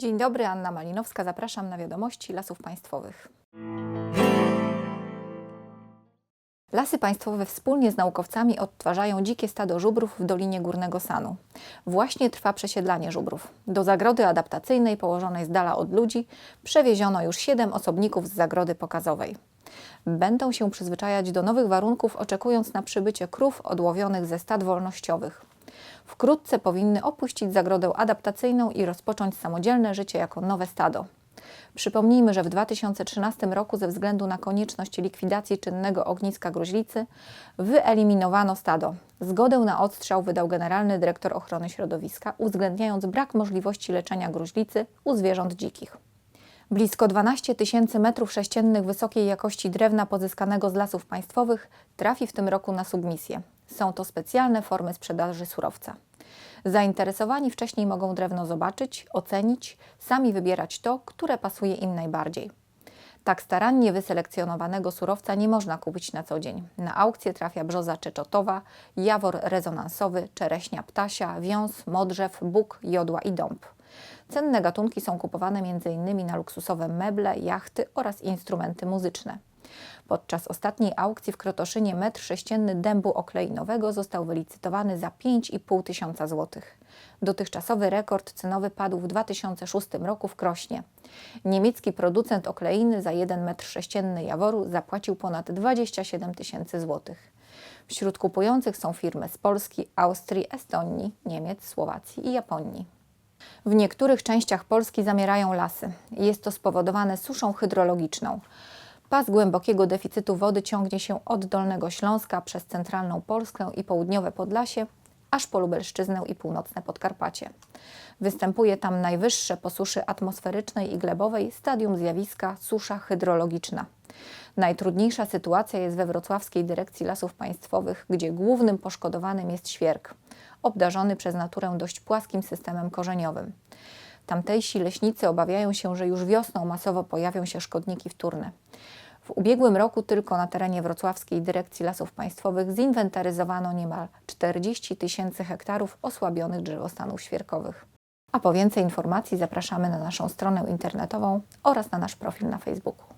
Dzień dobry, Anna Malinowska. Zapraszam na wiadomości Lasów Państwowych. Lasy Państwowe wspólnie z naukowcami odtwarzają dzikie stado żubrów w Dolinie Górnego Sanu. Właśnie trwa przesiedlanie żubrów. Do zagrody adaptacyjnej położonej z dala od ludzi przewieziono już siedem osobników z zagrody pokazowej. Będą się przyzwyczajać do nowych warunków, oczekując na przybycie krów odłowionych ze stad wolnościowych. Wkrótce powinny opuścić zagrodę adaptacyjną i rozpocząć samodzielne życie jako nowe stado. Przypomnijmy, że w 2013 roku ze względu na konieczność likwidacji czynnego ogniska gruźlicy wyeliminowano stado. Zgodę na odstrzał wydał generalny dyrektor ochrony środowiska, uwzględniając brak możliwości leczenia gruźlicy u zwierząt dzikich. Blisko 12 tysięcy metrów sześciennych wysokiej jakości drewna pozyskanego z lasów państwowych trafi w tym roku na submisję. Są to specjalne formy sprzedaży surowca. Zainteresowani wcześniej mogą drewno zobaczyć, ocenić, sami wybierać to, które pasuje im najbardziej. Tak starannie wyselekcjonowanego surowca nie można kupić na co dzień. Na aukcję trafia brzoza czeczotowa, jawor rezonansowy, czereśnia ptasia, wiąz, modrzew, bóg, jodła i dąb. Cenne gatunki są kupowane m.in. na luksusowe meble, jachty oraz instrumenty muzyczne. Podczas ostatniej aukcji w Krotoszynie metr sześcienny dębu okleinowego został wylicytowany za 5,5 tysiąca złotych. Dotychczasowy rekord cenowy padł w 2006 roku w Krośnie. Niemiecki producent okleiny za 1 metr sześcienny jaworu zapłacił ponad 27 tysięcy złotych. Wśród kupujących są firmy z Polski, Austrii, Estonii, Niemiec, Słowacji i Japonii. W niektórych częściach Polski zamierają lasy. Jest to spowodowane suszą hydrologiczną. Pas głębokiego deficytu wody ciągnie się od Dolnego Śląska przez centralną Polskę i południowe Podlasie, aż po Lubelszczyznę i północne Podkarpacie. Występuje tam najwyższe po suszy atmosferycznej i glebowej stadium zjawiska susza hydrologiczna. Najtrudniejsza sytuacja jest we wrocławskiej Dyrekcji Lasów Państwowych, gdzie głównym poszkodowanym jest świerk, obdarzony przez naturę dość płaskim systemem korzeniowym. Tamtejsi leśnicy obawiają się, że już wiosną masowo pojawią się szkodniki wtórne. W ubiegłym roku tylko na terenie Wrocławskiej Dyrekcji Lasów Państwowych zinwentaryzowano niemal 40 tysięcy hektarów osłabionych drzewostanów świerkowych. A po więcej informacji zapraszamy na naszą stronę internetową oraz na nasz profil na Facebooku.